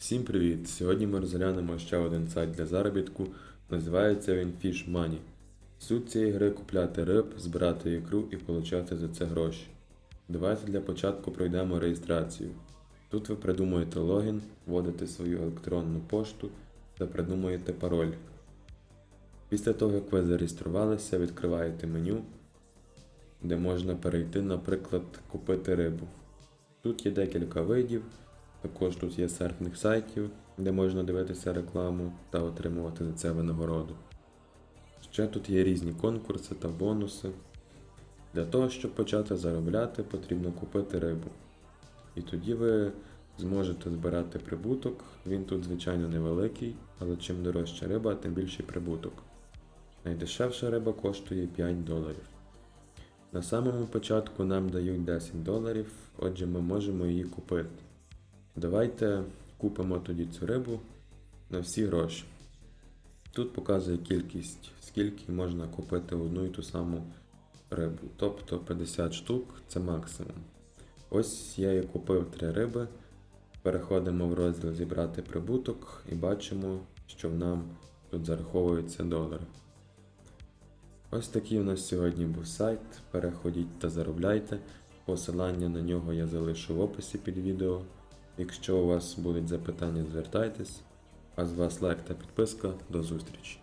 Всім привіт! Сьогодні ми розглянемо ще один сайт для заробітку. Називається він Fish Money. Суть цієї гри купляти риб, збирати ікру і получати за це гроші. Давайте для початку пройдемо реєстрацію. Тут ви придумуєте логін, вводите свою електронну пошту та придумуєте пароль. Після того, як ви зареєструвалися, відкриваєте меню, де можна перейти, наприклад, купити рибу. Тут є декілька видів, також тут є серфних сайтів, де можна дивитися рекламу та отримувати за це винагороду. Ще тут є різні конкурси та бонуси. Для того, щоб почати заробляти, потрібно купити рибу. І тоді ви зможете збирати прибуток. Він тут, звичайно, невеликий, але чим дорожча риба, тим більший прибуток. Найдешевша риба коштує 5 доларів. На самому початку нам дають 10 доларів, отже ми можемо її купити. Давайте купимо тоді цю рибу на всі гроші. Тут показує кількість, скільки можна купити одну і ту саму рибу. Тобто 50 штук це максимум. Ось я і купив 3 риби. Переходимо в розділ зібрати прибуток і бачимо, що в нам тут зараховуються долари. Ось такий у нас сьогодні був сайт. Переходіть та заробляйте. Посилання на нього я залишу в описі під відео. Якщо у вас будуть запитання, звертайтесь. А з вас лайк та підписка. До зустрічі!